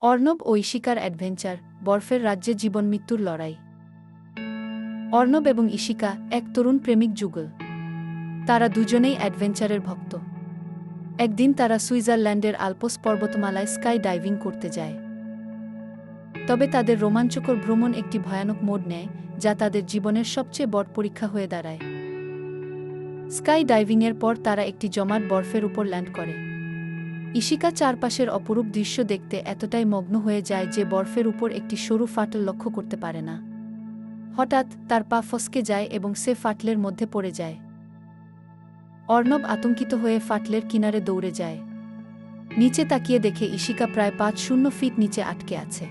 অর্ণব ও ইশিকার adventure, বরফের রাজ্যে জীবন মৃত্যুর লড়াই। অর্ণব এবং ইশিকা এক তরুণ প্রেমিক যুগল। তারা দুজনেই অ্যাডভেঞ্চারের ভক্ত। একদিন তারা সুইজারল্যান্ডের আলপোস পর্বতমালায় স্কাই ডাইভিং করতে যায়। তবে তাদের রোমাঞ্চকর ভ্রমণ একটি ভয়ানক মোড় নেয়, যা তাদের জীবনের সবচেয়ে বড় পরীক্ষা হয়ে দাঁড়ায়। স্কাই ডাইভিংয়ের পর তারা একটি জমাট বরফের উপর ল্যান্ড করে। ইশিকা চারপাশের অপরূপ দৃশ্য দেখতে এতটাই মগ্ন হয়ে যায় যে বরফের উপর একটি সরু ফাটল লক্ষ্য করতে পারে না। হঠাৎ তার পা ফসকে যায় এবং সে ফাটলের মধ্যে পড়ে যায়। অর্ণব আতঙ্কিত হয়ে ফাটলের কিনারে দৌড়ে যায়। নিচে তাকিয়ে দেখে ইশিকা প্রায় পাঁচ শূন্য ফিট নিচে আটকে আছে।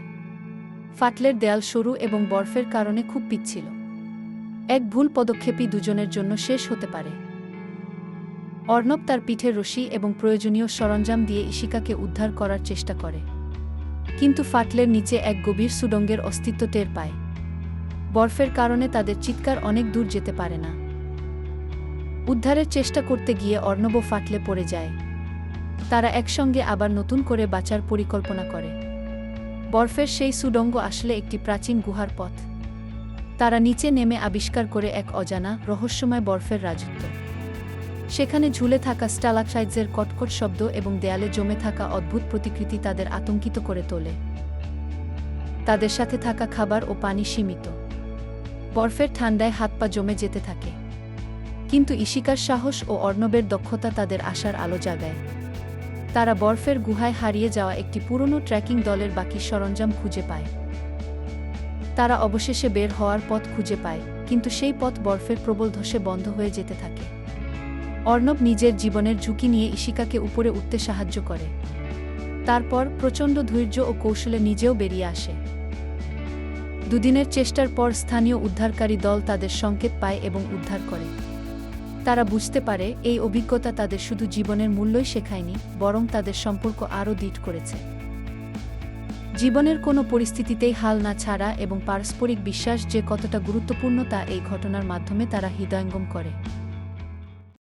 ফাটলের দেয়াল সরু এবং বরফের কারণে খুব পিচ্ছিল। এক ভুল পদক্ষেপই দুজনের জন্য শেষ হতে পারে। অর্ণব তার পিঠে রশি এবং প্রয়োজনীয় সরঞ্জাম দিয়ে ইশিকাকে উদ্ধার করার চেষ্টা করে। কিন্তু ফাটলের নিচে এক গভীর সুডঙ্গের অস্তিত্ব টের পায়। বরফের কারণে তাদের চিৎকার অনেক দূর যেতে পারে না। উদ্ধারের চেষ্টা করতে গিয়ে অর্ণব ফাটলে পড়ে যায়। তারা একসঙ্গে আবার নতুন করে বাঁচার পরিকল্পনা করে। বরফের সেই সুডঙ্গ আসলে একটি প্রাচীন গুহার পথ। তারা নিচে নেমে আবিষ্কার করে এক অজানা, রহস্যময় বরফের রাজত্ব। সেখানে ঝুলে থাকা স্টালাকসাইডসের কটকট শব্দ এবং দেয়ালে জমে থাকা অদ্ভুত প্রতিকৃতি তাদের আতঙ্কিত করে তোলে। তাদের সাথে থাকা খাবার ও পানি সীমিত। বরফের ঠান্ডায় হাত পা জমে যেতে থাকে। কিন্তু ইশিকার সাহস ও অর্ণবের দক্ষতা তাদের আশার আলো জাগায়। তারা বরফের গুহায় হারিয়ে যাওয়া একটি পুরনো ট্রেকিং দলের বাকি সরঞ্জাম খুঁজে পায়। তারা অবশেষে বের হওয়ার পথ খুঁজে পায়, কিন্তু সেই পথ বরফের প্রবল ধসে বন্ধ হয়ে যেতে থাকে। অর্ণব নিজের জীবনের ঝুঁকি নিয়ে ইশিকাকে উপরে উঠতে সাহায্য করে। তারপর প্রচণ্ড ধৈর্য ও কৌশলে নিজেও বেরিয়ে আসে। দুদিনের চেষ্টার পর স্থানীয় উদ্ধারকারী দল তাদের সংকেত পায় এবং উদ্ধার করে। তারা বুঝতে পারে এই অভিজ্ঞতা তাদের শুধু জীবনের মূল্যই শেখায়নি, বরং তাদের সম্পর্ক আরও দৃঢ় করেছে। জীবনের কোনো পরিস্থিতিতেই হাল না ছাড়া এবং পারস্পরিক বিশ্বাস যে কতটা গুরুত্বপূর্ণ তা এই ঘটনার মাধ্যমে তারা হৃদয়ঙ্গম করে।